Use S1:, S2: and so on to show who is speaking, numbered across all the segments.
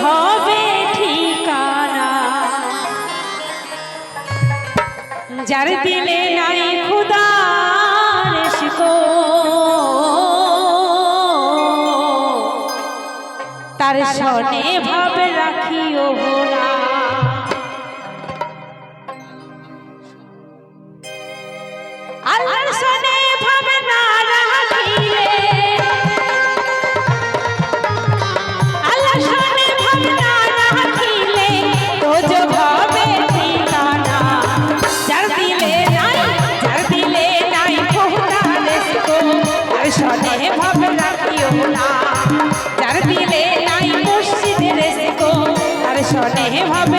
S1: হবে ঠিকানা। যার দিলে নাই খুদার তার সনে ভাবে রাখিও না। হবে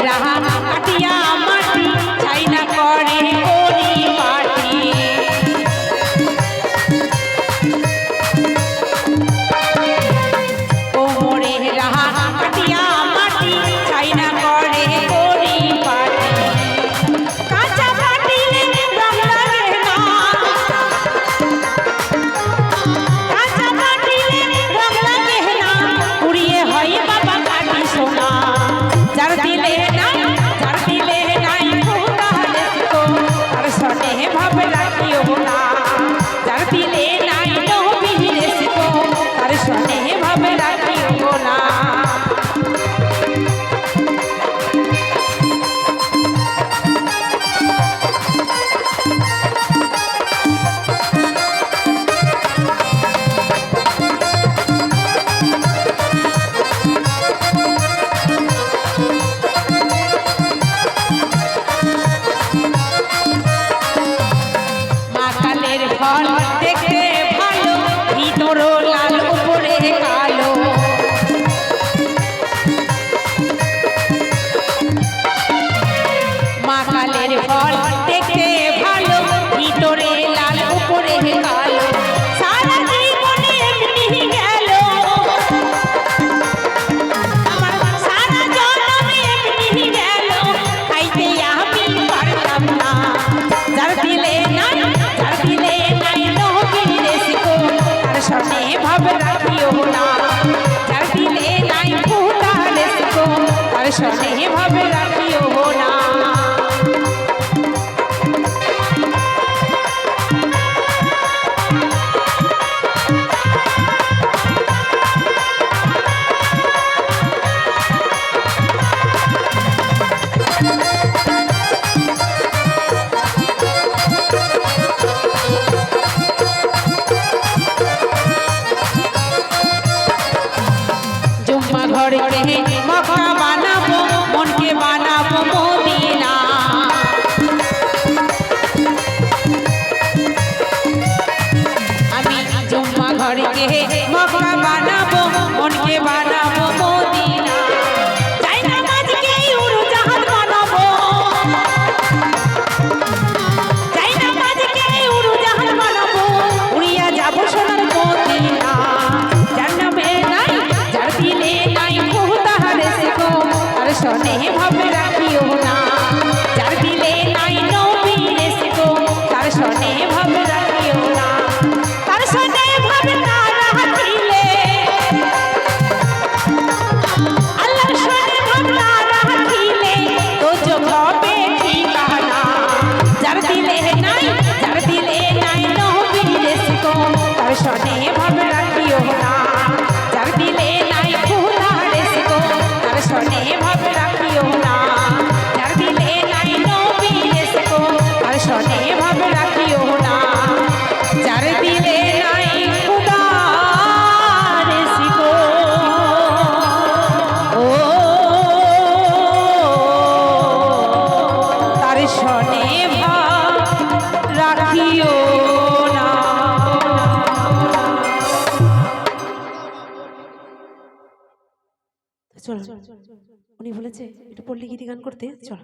S1: relajamos. এভাবে রাখিও না। যার দিলে নাই ভুতার সঙ্গে এভাবে রাখিও ধরেছে মখরা বানাবো মনকে বানাবো মদিনা। আমি জুম্মা ঘরকে মখরা বানাবো। এভাবে সনে ভা রাখিও না। চল
S2: উনি বলেছে একটু পল্লী গীতি গান করতে চল।